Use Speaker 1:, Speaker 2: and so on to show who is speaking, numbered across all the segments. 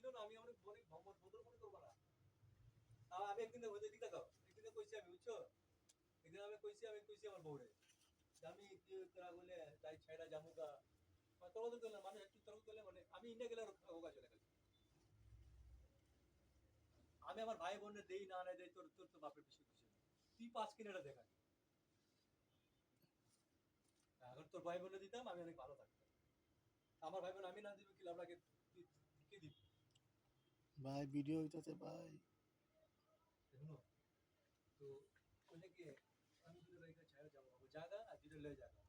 Speaker 1: ছিল না, আমি অনেক অনেক বদল মনে করব না। আমি একদিন একদিন কইছি আমি, বুঝছ? একদিন আমি কইছি আমি কইছি আমার বউরে আমি বলে তাই মানে মানুষ একটু করলে মানে আমি ইন্ডিয়া গেলে ওগা চলে আমি আমার ভাই বোনের দেই না না দেই, তোর তোর তো বাপের তুই পাঁচ কিনে এটা দেখা এখন তোর ভাই বোনে দিতাম, আমি অনেক ভালো থাকতাম। আমার ভাই বোন, আমি না দিবি কি কি দিবি
Speaker 2: ভাই ভিডিও হইতাছে ভাই।
Speaker 1: তো ওইটা কি আমি দুটো রেখে যাব জায়গা আর দুটো লয়ে জায়গা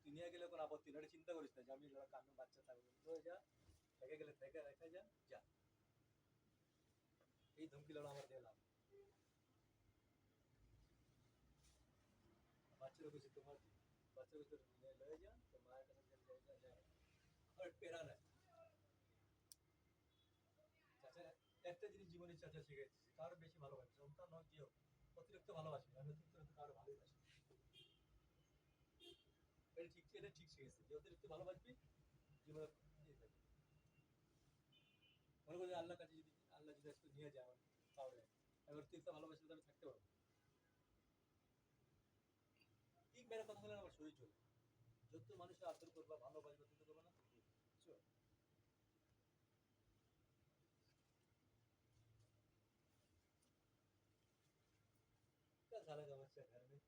Speaker 1: তুই নিয়ে গেলে কোনো আপত্তি চিন্তা করিস না বাচ্চা থাকব। যা রেখে গেলে থেকে রেখে যা যা। এই ধমকি লড়া আমার দিলাম বাচ্চারা কিছু তোমার, বাচ্চারা কিছু নিয়ে লয়ে যা তো মায়ের কাছে যা যায় আর পেরা নাই চাচা একটা জিনিস জীবনে চাচা শিখেছি কারও বেশি ভালোবাসি। সন্তান হোক যে অতিরিক্ত ভালোবাসি আমি অতিরিক্ত কারও ভালোবাসি এটা ঠিক এটা ঠিক শিখেছি, যে অতিরিক্ত ভালোবাসবি, জীবনে। মনে করি আল্লাহ কাছে যদি, আল্লাহ যদি আজকে নিয়ে যায় তাহলে আমি অতিরিক্ত ভালোবাসলে আমি থাকতে পারব ঠিক মেরে কথা বলে আমার শরীর চলে যত মানুষের আদর করবা, ভালোবাসবা, তত করবা না বুঝছ? क्या झालं का बच्चा घर में